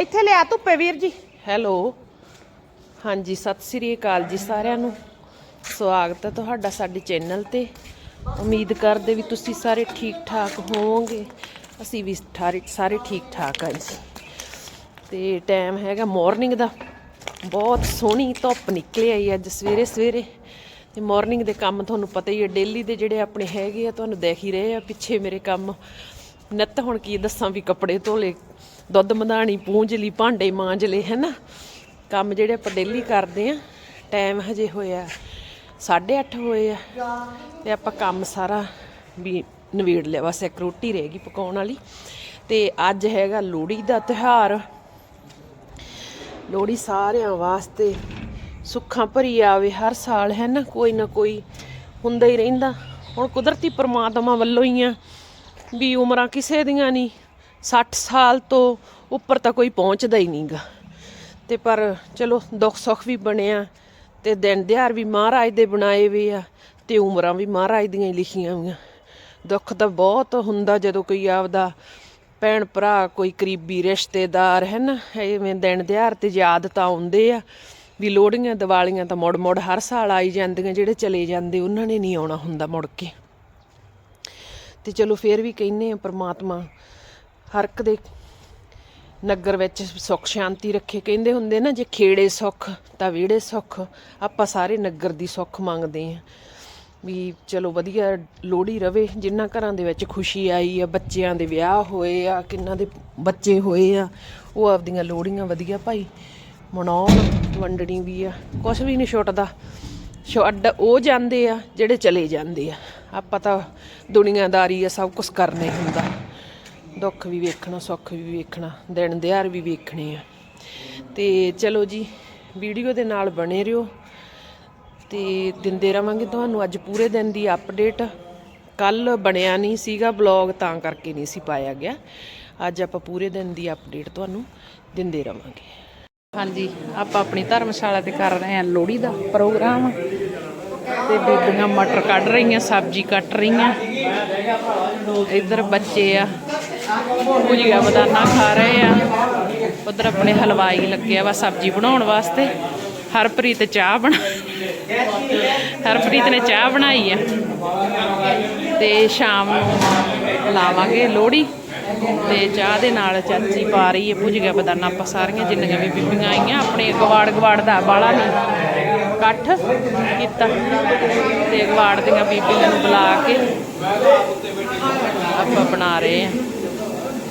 ਇੱਥੇ ਲਿਆ ਧੁੱਪੇ ਵੀਰ ਜੀ। ਹੈਲੋ। ਹਾਂਜੀ, ਸਤਿ ਸ੍ਰੀ ਅਕਾਲ ਜੀ ਸਾਰਿਆਂ ਨੂੰ। ਸਵਾਗਤ ਹੈ ਤੁਹਾਡਾ ਸਾਡੇ ਚੈਨਲ ਤੇ। ਉਮੀਦ ਕਰਦੇ ਵੀ ਤੁਸੀਂ ਸਾਰੇ ਠੀਕ ਠਾਕ ਹੋਵੋਗੇ। ਅਸੀਂ ਵੀ ਸਾਰੇ ਸਾਰੇ ਠੀਕ ਠਾਕ ਹਾਂ ਜੀ। ਤੇ ਟਾਈਮ ਹੈਗਾ ਮਾਰਨਿੰਗ ਦਾ। ਬਹੁਤ ਸੋਹਣੀ ਧੁੱਪ ਨਿਕਲੀ ਆਈ ਅੱਜ ਸਵੇਰੇ ਸਵੇਰੇ। ਤੇ ਮਾਰਨਿੰਗ ਦੇ ਕੰਮ ਤੁਹਾਨੂੰ ਪਤਾ ਹੀ ਹੈ ਡੇਲੀ ਦੇ ਜਿਹੜੇ ਆਪਣੇ ਹੈਗੇ ਆ, ਤੁਹਾਨੂੰ ਦੇਖ ਹੀ ਰਹੇ ਆ ਪਿੱਛੇ ਮੇਰੇ ਕੰਮ। ਨਿੱਤ ਹੁਣ ਕੀ ਦੱਸਾਂ ਵੀ ਕੱਪੜੇ ਧੋਲੇ ਦੁੱਧ ਮਧਾਣੀ, ਪੂੰਝ ਲਈ, ਭਾਂਡੇ ਮਾਂਜ ਲਏ, ਹੈਨਾ? ਕੰਮ ਜਿਹੜੇ ਆਪਾਂ ਡੇਲੀ ਕਰਦੇ ਆ ਟਾਈਮ ਹਜੇ ਹੋਇਆ 8:30 ਹੋਏ ਆ ਤੇ ਆਪਾਂ ਕੰਮ ਸਾਰਾ ਵੀ ਨਵੇੜ ਲਿਆ। ਬਸ ਇੱਕ ਰੋਟੀ ਰਹਿ ਗਈ ਪਕਾਉਣ ਵਾਲੀ। ਤੇ ਅੱਜ ਹੈਗਾ ਲੋਹੜੀ ਦਾ ਤਿਉਹਾਰ। ਲੋਹੜੀ ਸਾਰਿਆਂ ਵਾਸਤੇ ਸੁੱਖਾਂ ਭਰੀ ਆਵੇ ਹਰ ਸਾਲ ਹੈ ਨਾ ਕੋਈ ਨਾ ਕੋਈ ਹੁੰਦਾ ਹੀ ਰਹਿੰਦਾ। ਹੁਣ ਕੁਦਰਤੀ ਪਰਮਾਤਮਾ ਵੱਲੋਂ ਹੀ ਆ ਵੀ ਉਮਰਾਂ ਕਿਸੇ ਦੀਆਂ ਨਹੀਂ। 60 ਸਾਲ ਤੋਂ ਉੱਪਰ ਤਾਂ ਕੋਈ ਪਹੁੰਚਦਾ ਹੀ ਨਹੀਂਗਾ। ਤੇ ਪਰ ਚਲੋ ਦੁੱਖ ਸੁੱਖ ਵੀ ਬਣਿਆ ਤੇ ਦਿਨ ਦਿਹਾੜ ਵੀ ਮਹਾਰਾਜ ਦੇ ਬਣਾਏ ਵੀ ਆ ਤੇ ਉਮਰਾਂ ਵੀ ਮਹਾਰਾਜ ਦੀਆਂ ਹੀ ਲਿਖੀਆਂ ਹੋਈਆਂ। ਦੁੱਖ ਤਾਂ ਬਹੁਤ ਹੁੰਦਾ ਜਦੋਂ ਕੋਈ ਆਪਦਾ ਭੈਣ ਭਰਾ, ਕੋਈ ਕਰੀਬੀ ਰਿਸ਼ਤੇਦਾਰ, ਹੈ ਨਾ, ਐਵੇਂ ਦਿਨ ਦਿਹਾਰ ਤੇ ਯਾਦ ਤਾਂ ਆਉਂਦੇ ਆ ਵੀ ਲੋਹੜੀਆਂ, ਦੀਵਾਲੀਆਂ ਤਾਂ ਮੁੜ ਮੁੜ ਹਰ ਸਾਲ ਆਈ ਜਾਂਦੀਆਂ, ਜਿਹੜੇ ਚਲੇ ਜਾਂਦੇ ਉਹਨਾਂ ਨੇ ਨਹੀਂ ਆਉਣਾ ਹੁੰਦਾ ਮੁੜ ਕੇ। ਤੇ ਚਲੋ ਫੇਰ ਵੀ ਕਹਿੰਨੇ ਆ ਪ੍ਰਮਾਤਮਾ ਹਰ ਇੱਕ ਦੇ ਨਗਰ ਵਿੱਚ ਸੁੱਖ ਸ਼ਾਂਤੀ ਰੱਖੇ ਕਹਿੰਦੇ ਹੁੰਦੇ ਨਾ, ਜੇ ਖੇੜੇ ਸੁੱਖ ਤਾਂ ਵਿਹੜੇ ਸੁੱਖ। ਆਪਾਂ ਸਾਰੇ ਨਗਰ ਦੀ ਸੁੱਖ ਮੰਗਦੇ ਆ ਵੀ ਚਲੋ ਵਧੀਆ ਲੋਹੜੀ ਰਵੇ, ਜਿਨ੍ਹਾਂ ਘਰਾਂ ਦੇ ਵਿੱਚ ਖੁਸ਼ੀ ਆਈ ਆ, ਬੱਚਿਆਂ ਦੇ ਵਿਆਹ ਹੋਏ ਆ, ਕਿੰਨਾਂ ਦੇ ਬੱਚੇ ਹੋਏ ਆ, ਉਹ ਆਪਦੀਆਂ ਲੋਹੜੀਆਂ ਵਧੀਆ ਭਾਈ ਮਨਾਉਣ, ਵੰਡਣੀ ਵੀ ਆ। ਕੁਝ ਵੀ ਨਹੀਂ ਛੁੱਟਦਾ। ਛੱਡ ਉਹ ਜਾਂਦੇ ਆ, ਜਿਹੜੇ ਚਲੇ ਜਾਂਦੇ ਆ। ਆਪਾਂ ਤਾਂ ਦੁਨੀਆਦਾਰੀ ਆ, ਸਭ ਕੁਝ ਕਰਨੇ ਹੁੰਦਾ। ਦੁੱਖ ਵੀ ਵੇਖਣਾ, ਸੁੱਖ ਵੀ ਵੇਖਣਾ, ਦਿਨ ਦਿਹਾੜ ਵੀ ਵੇਖਣੇ ਆ। ਤੇ ਚਲੋ ਜੀ, ਵੀਡੀਓ ਦੇ ਨਾਲ ਬਣੇ ਰਹੋ ਤੇ ਦਿੰਦੇ ਰਵਾਂਗੇ ਤੁਹਾਨੂੰ ਅੱਜ ਪੂਰੇ ਦਿਨ ਦੀ ਅਪਡੇਟ ਕੱਲ ਬਣਿਆ ਨਹੀਂ ਸੀਗਾ ਬਲੌਗ ਤਾਂ ਕਰਕੇ ਨਹੀਂ ਸੀ ਪਾਇਆ ਗਿਆ। ਅੱਜ ਆਪਾਂ ਪੂਰੇ ਦਿਨ ਦੀ ਅਪਡੇਟ ਤੁਹਾਨੂੰ ਦਿੰਦੇ ਰਵਾਂਗੇ। ਹਾਂਜੀ, ਆਪਾਂ ਆਪਣੀ ਧਰਮਸ਼ਾਲਾ ਤੇ ਕਰ ਰਹੇ ਹਾਂ ਲੋਹੜੀ ਦਾ ਪ੍ਰੋਗਰਾਮ। ਤੇ ਬੀਬੀਆਂ ਮਟਰ ਕੱਢ ਰਹੀਆਂ, ਸਬਜ਼ੀ ਕੱਟ ਰਹੀਆਂ। ਇੱਧਰ ਬੱਚੇ ਆ ਭੁਜੀਆ ਬਦਾਨਾ ਖਾ ਰਹੇ ਆ। ਉਧਰ ਆਪਣੇ ਹਲਵਾਈ ਲੱਗਿਆ ਵਾ ਸਬਜ਼ੀ ਬਣਾਉਣ ਵਾਸਤੇ। ਹਰਪ੍ਰੀਤ ਚਾਹ ਬਣਾ ਹਰਪ੍ਰੀਤ ਨੇ ਚਾਹ ਬਣਾਈ ਆ। ਤੇ ਸ਼ਾਮ ਨੂੰ ਲਾਵਾਂਗੇ ਲੋਹੜੀ। ਤੇ ਚਾਹ ਦੇ ਨਾਲ ਚਾਚੀ ਪਾ ਰਹੀ ਹੈ ਭੁਜੀਆ ਬਦਾਨਾ। ਆਪਾਂ ਸਾਰੀਆਂ ਜਿੰਨੀਆਂ ਵੀ ਬੀਬੀਆਂ ਆਈਆਂ, ਆਪਣੇ ਗਵਾੜ ਗਵਾੜ ਦਾ ਬਾਲਾ ਨਹੀਂ ਇਕੱਠ ਕੀਤਾ। ਤੇ ਗਵਾੜ ਦੀਆਂ ਬੀਬੀਆਂ ਨੂੰ ਬੁਲਾ ਕੇ ਆਪਾਂ ਬਣਾ ਰਹੇ ਆ।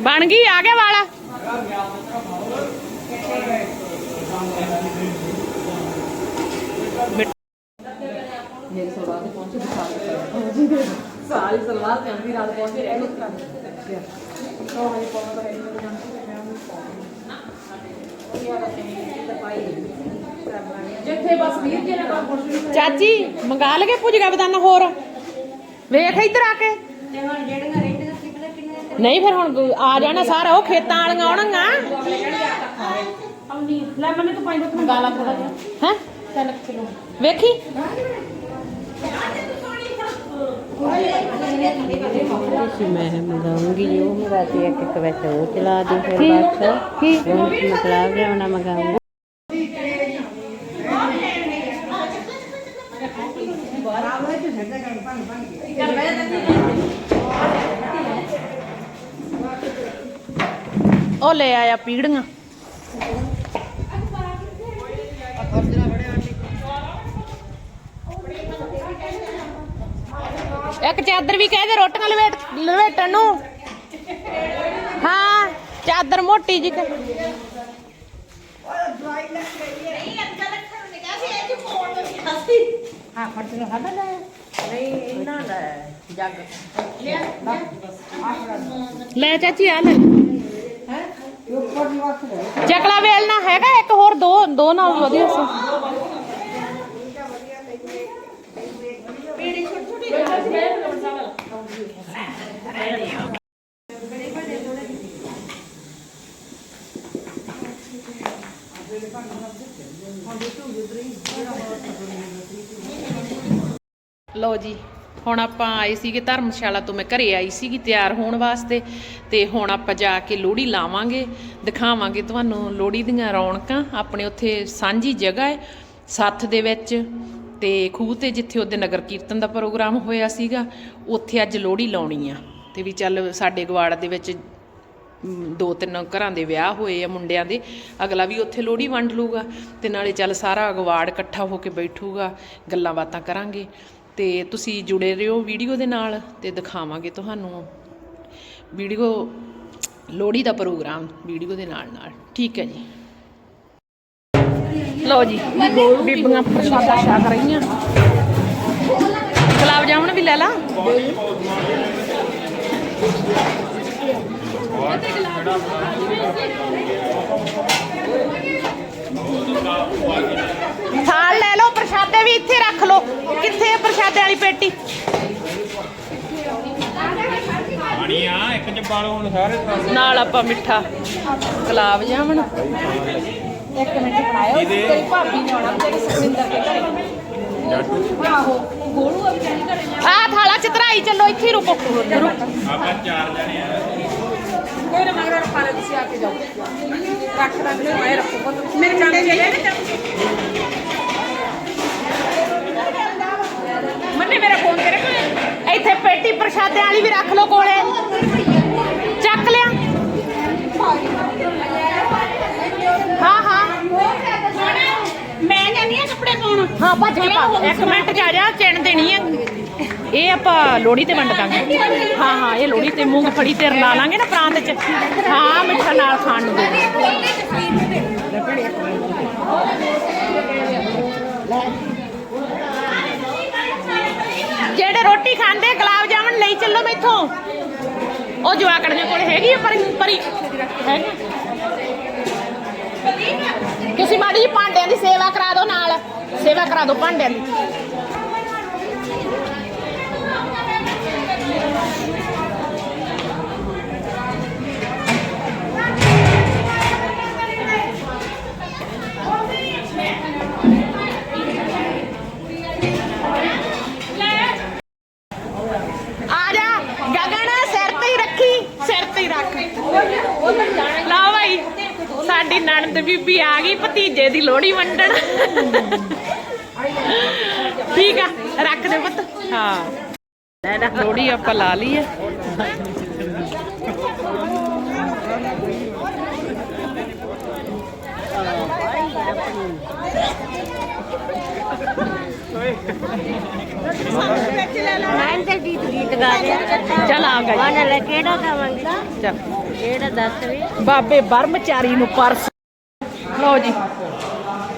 ਬਣ ਗਈ ਆ ਗਿਆ ਵਾਲਾ? ਮੇਰੀ ਸਲਵਾਰ ਤੇ ਪਹੁੰਚੇ ਸਾਰੀ ਸਲਵਾਰ ਤੇ ਅੰਦੀ ਰਾਤ ਪਹੁੰਚੇ ਰਹਿ ਤੋਂ ਤਾਂ ਹੈ ਨਹੀਂ ਮੈਂ ਜਿੱਥੇ ਬਸ ਵੀਰ ਜੀ ਨੇ ਕੰਮ ਪੁੱਛ ਲਈ ਚਾਚੀ ਮੰਗਾ ਲਗੇ ਪੁੱਜਗਾ ਬਦਾਨਾ ਹੋਰ? ਵੇਖ ਇੱਧਰ ਆ ਕੇ। ਨਹੀਂ ਫਿਰ ਹੁਣ ਆ ਜਾਣਾ ਸਾਰਾ ਉਹ ਖੇਤਾਂ ਵਾਲੀਆਂ ਆਉਣਗੀਆਂ ਲੈ ਮੈਨੇ ਤੂੰ ਪਾਈ ਬਤ ਗਾਲਾ ਥੋੜਾ ਜਿਹਾ ਹੈ ਤਿੰਨ ਕਿਲੋ ਵੇਖੀ ਮੈਂ ਮੰਗਾਉਂਗੀ ਜੋ ਮੇਰਾ ਤੇ ਇੱਕ ਇੱਕ ਵਿੱਚ ਉਹ ਚਲਾ ਦੇ ਫਿਰ ਬਸ ਕੀ ਮਤਲਬ ਲਿਆਉਣਾ ਮੰਗਾਉਂਗੀ ਉਹ ਲੈ ਆਇਆ ਪੀੜੀਆਂ। ਇੱਕ ਚਾਦਰ ਵੀ ਕਹਿ ਦੇ ਰੋਟੀਆਂ ਲਵੇਟ ਲਵੇਟਣ ਨੂੰ। ਹਾਂ ਚਾਦਰ ਮੋਟੀ ਜੀ ਕਿ ਹਾਂ ਫਰਜ਼ ਨੂੰ ਹੱਦ ਲੈ ਨਹੀਂ ਇਹਨਾਂ ਦਾ ਜੱਗ ਲੈ ਚਾਚੀ ਆ ਲੈ। ਹੈ ਚਕਲਾ ਵੇਲਣਾ ਹੈਗਾ ਇੱਕ ਹੋਰ ਦੋ ਦੋ ਨਾਲ ਵਧੀਆ ਸੀ ਲਓ ਜੀ ਹੁਣ ਆਪਾਂ ਆਏ ਸੀਗੇ ਧਰਮਸ਼ਾਲਾ ਤੋਂ ਮੈਂ ਘਰੇ ਆਈ ਸੀਗੀ ਤਿਆਰ ਹੋਣ ਵਾਸਤੇ ਤੇ ਹੁਣ ਆਪਾਂ ਜਾ ਕੇ ਲੋਹੜੀ ਲਾਵਾਂਗੇ, ਦਿਖਾਵਾਂਗੇ ਤੁਹਾਨੂੰ ਲੋਹੜੀ ਦੀਆਂ ਰੌਣਕਾਂ। ਆਪਣੇ ਉੱਥੇ ਸਾਂਝੀ ਜਗ੍ਹਾ ਹੈ, ਸੱਥ ਦੇ ਵਿੱਚ ਤੇ ਖੂਹ ਤੇ ਜਿੱਥੇ ਉਹਦੇ ਨਗਰ ਕੀਰਤਨ ਦਾ ਪ੍ਰੋਗਰਾਮ ਹੋਇਆ ਸੀਗਾ, ਉੱਥੇ ਅੱਜ ਲੋਹੜੀ ਲਾਉਣੀ ਆ। ਤੇ ਵੀ ਚੱਲ ਸਾਡੇ ਗਵਾੜ ਦੇ ਵਿੱਚ ਦੋ ਤਿੰਨ ਘਰਾਂ ਦੇ ਵਿਆਹ ਹੋਏ ਆ ਮੁੰਡਿਆਂ ਦੇ, ਅਗਲਾ ਵੀ ਉੱਥੇ ਲੋਹੜੀ ਵੰਡ ਲੂਗਾ ਤੇ ਨਾਲੇ ਚੱਲ ਸਾਰਾ ਅਗਵਾੜ ਇਕੱਠਾ ਹੋ ਕੇ ਬੈਠੂਗਾ, ਗੱਲਾਂ ਬਾਤਾਂ ਕਰਾਂਗੇ। ਤੇ ਤੁਸੀਂ ਜੁੜੇ ਰਹੋ ਵੀਡੀਓ ਦੇ ਨਾਲ ਤੇ ਦਿਖਾਵਾਂਗੇ ਤੁਹਾਨੂੰ ਵੀਡੀਓ ਲੋਹੜੀ ਦਾ ਪ੍ਰੋਗਰਾਮ ਵੀਡੀਓ ਦੇ ਨਾਲ ਨਾਲ। ਠੀਕ ਹੈ ਜੀ। ਲਓ ਜੀ, ਬੀਬੀਆਂ ਪ੍ਰਸ਼ਾਦਾ ਛਕ ਰਹੀਆਂ। ਗੁਲਾਬ ਜਾਮਣ ਵੀ ਲੈ ਲਾ। ਥਾਲ ਲੈ ਲਓ ਪ੍ਰਸ਼ਾਦੇ ਵੀ ਇੱਥੇ ਰੱਖ ਲਓ ਕਿੱਥੇ ਹੈ ਪ੍ਰਸ਼ਾਦੇ ਵਾਲੀ ਪੇਟੀ ਪਾਣੀ ਹੁਣ ਸਾਰੇ ਨਾਲ ਆਪਾਂ ਮਿੱਠਾ ਗੁਲਾਬ ਜਾਮਣ। ਇੱਕ ਮਿੰਟ ਬਣਾਇਓ। ਤੇਰੀ ਭਾਬੀ ਨੇ ਆਉਣਾ ਤੇਰੀ ਸੁਖਵਿੰਦਰ ਦੇ ਘਰੇ। ਆਹੋ ਗੋਲੂ ਆ ਵਿਚਾਰੀ ਘਰੇ ਆਹ ਥਾਲਾ ਚਤਰਾਈ ਚੱਲੋ ਇੱਥੇ ਹੀ ਰੁਕੋ। ਰੁਕ। ਆਪਾਂ ਚਾਰ ਜਣੇ ਆ। ਕੋਈ ਨਾ ਮਗਰ ਪਾਲੇ ਤੁਸੀਂ ਆ ਕੇ ਜਾਓ। ਰੱਖ ਰੱਖ ਮੈਂ ਰੱਖੋ। ਮੇਰੇ ਮੁੰਡੇ ਜੀ ਹਾਂ, ਭੱਜ ਕੇ ਪਾ ਇੱਕ ਮਿੰਟ ਚ ਜਾ ਚਿਣ ਦੇਣੀ ਆ। ਇਹ ਆਪਾਂ ਲੋਹੜੀ ਤੇ ਵੰਡ ਦਾਂਗੇ। ਹਾਂ ਹਾਂ, ਇਹ ਲੋਹੜੀ ਤੇ ਮੂੰਗਫੜੀ ਤੇ ਰਲਾ ਲਾਂਗੇ ਨਾ ਪ੍ਰਾਂਤ ਚ। ਹਾਂ, ਮਿੱਠਾ ਨਾਲ ਖਾਣ ਨੂੰ ਜਿਹੜੇ ਰੋਟੀ ਖਾਂਦੇ ਗੁਲਾਬ ਜਾਮਣ ਲਈ ਚੱਲੋ ਮੈਥੋਂ। ਉਹ ਜਵਾਕੜ ਦੇ ਕੋਲ ਹੈਗੀ ਆ ਪਰੀ ਪਰੀ ਹੈਗੀ ਤੁਸੀਂ ਮਾੜੀ ਜੀ ਭਾਂਡਿਆਂ ਦੀ ਸੇਵਾ ਕਰਾ ਦਿਓ ਨਾਲ। ਸੇਵਾ ਕਰਾ ਦਿਓ ਭਾਂਡਿਆਂ ਦੀ ਆ ਜਾ ਗਗਨ ਸਿਰ ਤੇ ਹੀ ਰੱਖੀ ਸਿਰ ਤੇ ਹੀ ਰੱਖ ਲਓ ਭਾਈ ਸਾਡੀ ਨਣਦ ਬੀਬੀ ਆ ਗਈ ਭਤੀਜੇ ਦੀ ਲੋਹੜੀ ਵੰਡਣ। ਠੀਕ ਆ ਰੱਖ ਦੇ ਪੁੱਤ। ਹਾਂ। ਲੋਹੜੀ ਆਪਾਂ ਲਾ ਲਈ ਹੈ ਮੈਂ ਤਾਂ ਗੀਤ ਗੀਤ ਗਾ ਦੇ ਚੱਲ ਆ ਗਈ। ਲੈ ਕਿਹੜਾ ਗਾਵਾਂਗੇ ਚੱਲ। ਕਿਹੜਾ ਦੱਸ ਵੀ? ਬਾਬੇ ਬਰਮਚਾਰੀ ਨੂੰ ਪਰਸ। ਲਓ ਜੀ।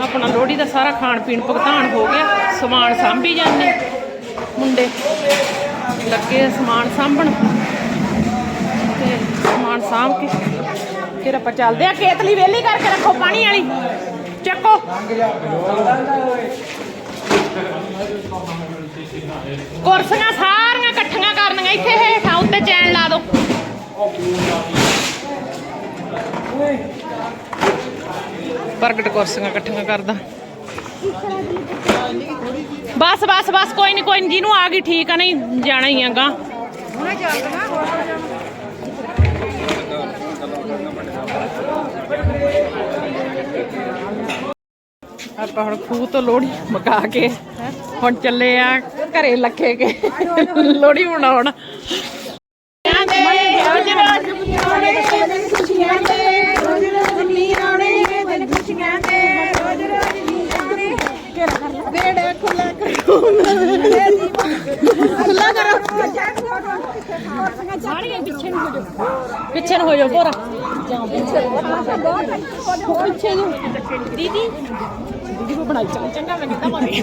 ਆਪਣਾ ਲੋਹੜੀ ਦਾ ਸਾਰਾ ਖਾਣ ਪੀਣ ਭੁਗਤਾਨ ਹੋ ਗਿਆ, ਸਮਾਨ ਸਾਂਭੀ ਜਾਂਦੇ। ਮੁੰਡੇ ਲੱਗੇ ਸਮਾਨ ਸਾਂਭਣ ਤੇ ਸਮਾਨ ਸਾਂਭ ਕੇ ਫਿਰ ਆਪਾਂ ਚੱਲਦੇ ਆ ਕੇਤਲੀ ਵੇਲੀ ਕਰਕੇ ਰੱਖੋ ਪਾਣੀ ਵਾਲੀ। ਚੱਕੋ। ਕੁਰਸੀਆਂ ਸਾਰੀਆਂ ਇਕੱਠੀਆਂ ਕਰਨੀਆਂ, ਇੱਥੇ ਹੇਠਾਂ ਉੱਤੇ ਚੈਨ ਲਾ ਦਿਓ। ਪ੍ਰਗਟ ਕੁਰਸੀਆਂ ਇਕੱਠੀਆਂ ਕਰਦਾ। ਬਸ ਬਸ ਬਸ, ਕੋਈ ਨਹੀਂ ਕੋਈ ਨੀ, ਜਿਹਨੂੰ ਆ ਗਈ ਠੀਕ ਆ, ਨਹੀਂ ਜਾਣਾ ਹੀ ਆਗਾ ਆਪਾਂ ਹੁਣ ਖੂਹ ਤੋਂ ਲੋਹੜੀ ਮਕਾ ਕੇ ਹੁਣ ਚੱਲੇ ਆ ਘਰੇ ਲੱਖੇ ਕੇ। ਲੋਹੜੀ ਮਨਾਉਣ। ਖੁੱਲਾ ਕਰੋ ਪਿੱਛੇ ਨੂੰ ਹੋ ਜਾਓ ਪਿੱਛੇ ਨੂੰ ਹੋ ਜਾਓ ਭੋਰਾ ਪਿੱਛੇ ਨੂੰ ਦੀਦੀ। ਦੀਦੀ ਕੋ ਬਣਾਈ ਚੰਗਾ ਮੈਂ ਕਿੱਦਾਂ ਮਾਰੇ।